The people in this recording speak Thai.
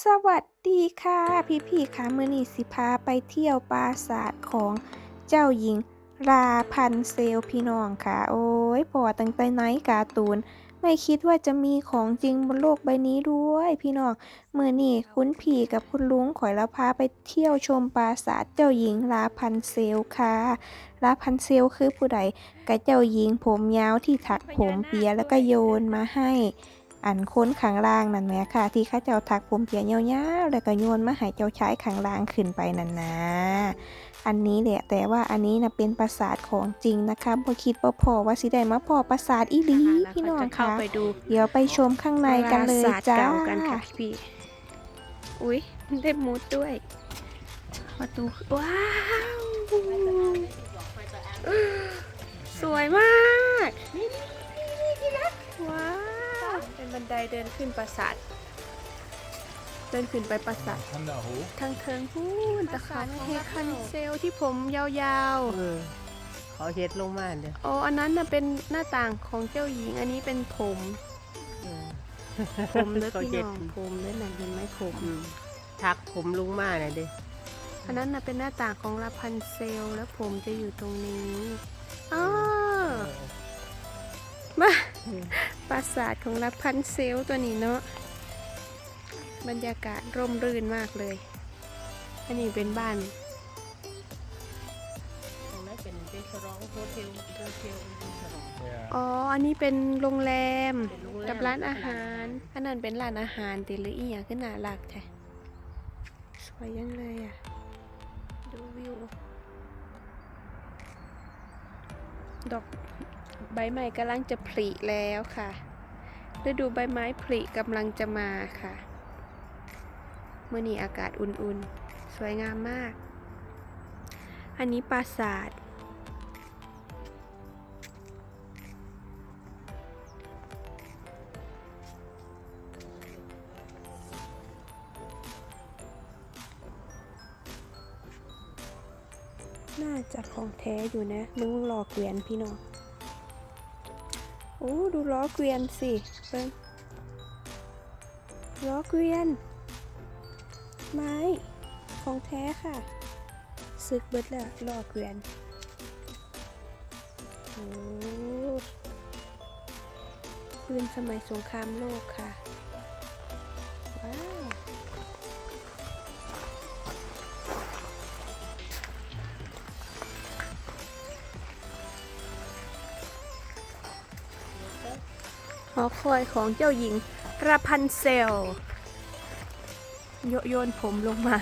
สวัสดีค่ะ พี่พี่ๆค่ะมือนี้สิพาไปเที่ยวปราสาทของเจ้าหญิงราพันเซลพี่น้องค่ะ โอ้ยพอตั้งแต่ไหนการ์ตูน ไม่คิดว่าจะมีของจริงบนโลกใบนี้ด้วยพี่น้องมือนี่คุณพี่กับคุณลุงขอยละพาไปเที่ยวชมปราสาทเจ้าหญิงราพันเซลค่ะราพันเซลคือผู้ใดกับเจ้าหญิงผมยาวที่ถักผมเปียแล้วก็โยนมาให้ อันค้นข้างล่างนั่นแหละค่ะ ที่เข้าเจ้าถักผมเปียยาวๆแล้วก็โยนมาให้เจ้าชายข้างล่างขึ้นไปนั่นนะอันนี้แหละแต่ว่าอันนี้นะเป็นปราสาทของจริงนะคะบ่คิดบ่พอว่าสิได้มาพอปราสาทอีหลีพี่น้องจะเข้าค่ะไปดูเดี๋ยวไปชมข้างในกันเลยปราสาทจ้าเก่ากันค่ะพี่อุ้ยได้มุดด้วยประตูว้าวสวยมากว้าวเป็น บันไดเดินขึ้นปราสาท เดินขึ้นไปปราสาท Kan daar hoog? ทางเทิงพูนตะขาเฮคันเซลที่ผมยาวเออเขาเฮ็ดลงมาเด้อๆอ๋ออันนั้นน่ะเป็นหน้าต่างของเจ้าหญิง อันนี้เป็นผม เออ ผมเด้อเขาพี่เฮ็ด น้องผมเด้อนั่นเห็นไหมผม อืมทักผมลงมาน่ะเด้อันนั้นน่ะเป็นหน้าต่างของลาพันเซล แล้วผมจะอยู่ตรงนี้อ๋อมา ปราสาทของลาพันเซลตัวนี้เนาะบรรยากาศร่มรื่นมากเลย อันนี้เป็นบ้านตรงนั้นเป็นเป็นสรองโฮเทลโฮเทลเป็นสรอง Ja. อ๋อ อันนี้เป็นโรงแรมเป็นโรงแรมกับร้านอาหาร อันนั้นเป็นร้านอาหารติหรืออีหยังขึ้นน่ารักแท้สวยยังเลยอะ ดูวิว ดอก ใบไม้กำลังจะผลิแล้วค่ะ ฤดูใบไม้ผลิกำลังจะมาค่ะเมื่อนี้อากาศอุ่นๆ สวยงามมาก อันนี้ปราสาทน่าจะของแท้อยู่นะ มึงล้อเกวียนพี่น้อง โอ้ดูล้อเกวียนสิเป็นล้อเกวียน ไม้ของแท้ค่ะซึกเบิดแล้วล้อเกวียนโอ้ปืนสมัยสงครามโลกค่ะ หอคอยของเจ้าหญิงราพันเซลโยโยนผมลงมา